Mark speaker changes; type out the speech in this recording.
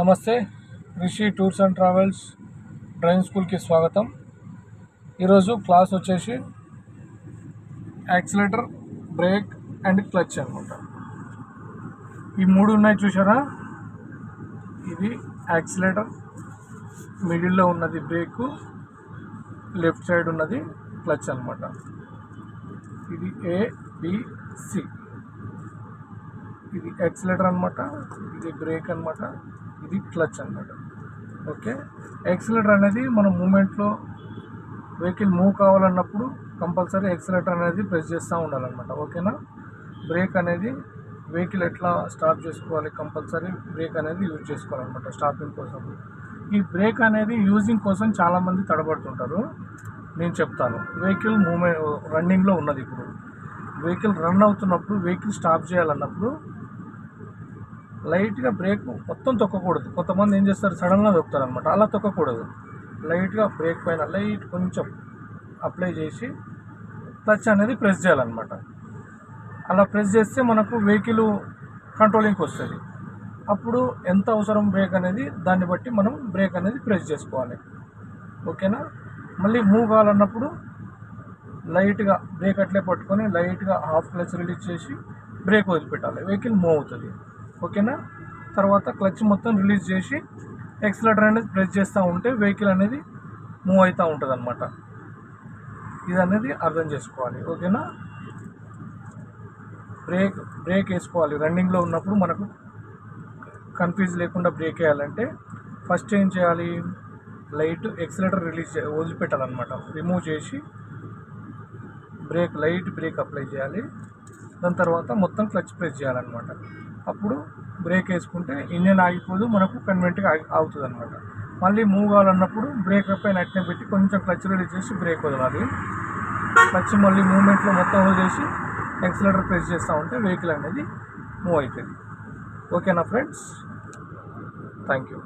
Speaker 1: నమస్తే Rishi tours and travels driving స్కూల్కి స్వాగతం. ఈరోజు క్లాస్ వచ్చేసి యాక్సిలేటర్ బ్రేక్ అండ్ క్లచ్ అనమాట ఈ మూడు ఉన్నాయి చూసారా ఇది యాక్సిలేటర్ మిడిల్లో ఉన్నది బ్రేకు లెఫ్ట్ సైడ్ ఉన్నది క్లచ్ అనమాట. ఇది ఏ ఇది యాక్సిలేటర్ అనమాట ఇది బ్రేక్ అనమాట. ఇది క్లచ్ అనమాట ఓకే? ఎక్సలేటర్ అనేది మన మూమెంట్లో వెహికల్ మూవ్ కావాలన్నప్పుడు కంపల్సరీ ఎక్సలేటర్ అనేది ప్రెస్ చేస్తూ ఉండాలన్నమాట. ఓకేనా? బ్రేక్ అనేది వెహికల్ ఎట్లా స్టాప్ చేసుకోవాలి కంపల్సరీ బ్రేక్ అనేది యూజ్ చేసుకోవాలన్నమాట స్టాపింగ్ కోసం. ఈ బ్రేక్ అనేది యూజింగ్ కోసం చాలామంది తడబడుతుంటారు. నేను చెప్తాను. వెహికల్ మూమెంట్ రన్నింగ్లో ఉన్నది ఇప్పుడు. వెహికల్ రన్ అవుతున్నప్పుడు వెహికల్ స్టాప్ చేయాలన్నప్పుడు లైట్గా బ్రేక్ మొత్తం తొక్కకూడదు. కొంతమంది ఏం చేస్తారు? సడన్గా తొక్కుతారు అనమాట అలా తొక్కకూడదు. లైట్గా బ్రేక్ పైన లైట్ కొంచెం అప్లై చేసి క్లచ్ అనేది ప్రెస్ చేయాలన్నమాట. అలా ప్రెస్ చేస్తే మనకు వెహికల్ కంట్రోలింగ్కి వస్తుంది. అప్పుడు ఎంత అవసరం బ్రేక్ అనేది? దాన్ని బట్టి మనం బ్రేక్ అనేది ప్రెస్ చేసుకోవాలి. ఓకేనా? మళ్ళీ మూవ్ కావాలన్నప్పుడు లైట్గా బ్రేక్ అట్లే పట్టుకొని లైట్గా హాఫ్ క్లచ్ రిలీజ్ చేసి బ్రేక్ వదిలిపెట్టాలి. వెహికల్ మూవ్ అవుతుంది. ఓకేనా? తర్వాత క్లచ్ మొత్తం రిలీజ్ చేసి ఎక్సలేటర్ అనేది ప్రెస్ చేస్తూ ఉంటే వెహికల్ అనేది మూవ్ అవుతూ ఉంటుంది అనమాట ఇది అనేది అర్థం చేసుకోవాలి. ఓకేనా? బ్రేక్ బ్రేక్ వేసుకోవాలి. రన్నింగ్లో ఉన్నప్పుడు మనకు కన్ఫ్యూజ్ లేకుండా బ్రేక్ వేయాలంటే ఫస్ట్ ఏం చేయాలి? లైట్ ఎక్సలేటర్ రిలీజ్ వదిలిపెట్టాలన్నమాట. రిమూవ్ చేసి బ్రేక్ లైట్ బ్రేక్ అప్లై చేయాలి. దాని తర్వాత మొత్తం క్లచ్ ప్రెస్ చేయాలన్నమాట. అప్పుడు బ్రేక్ వేసుకుంటే ఇంజన్ ఆగిపోదు మనకు కన్వెంట్గా ఆగి అనమాట మళ్ళీ మూవ్ కావాలన్నప్పుడు బ్రేక్ పైన అట్నే పెట్టి కొంచెం క్లచ్ రిలీజ్ చేసి బ్రేక్ వదలాలి. క్లచ్ మళ్ళీ మూమెంట్లో మొత్తం వదిలేసి ఎక్సలేటర్ ప్రెస్ చేస్తూ ఉంటే వెహికల్ అనేది మూవ్ అవుతుంది ఓకేనా ఫ్రెండ్స్ థ్యాంక్ యూ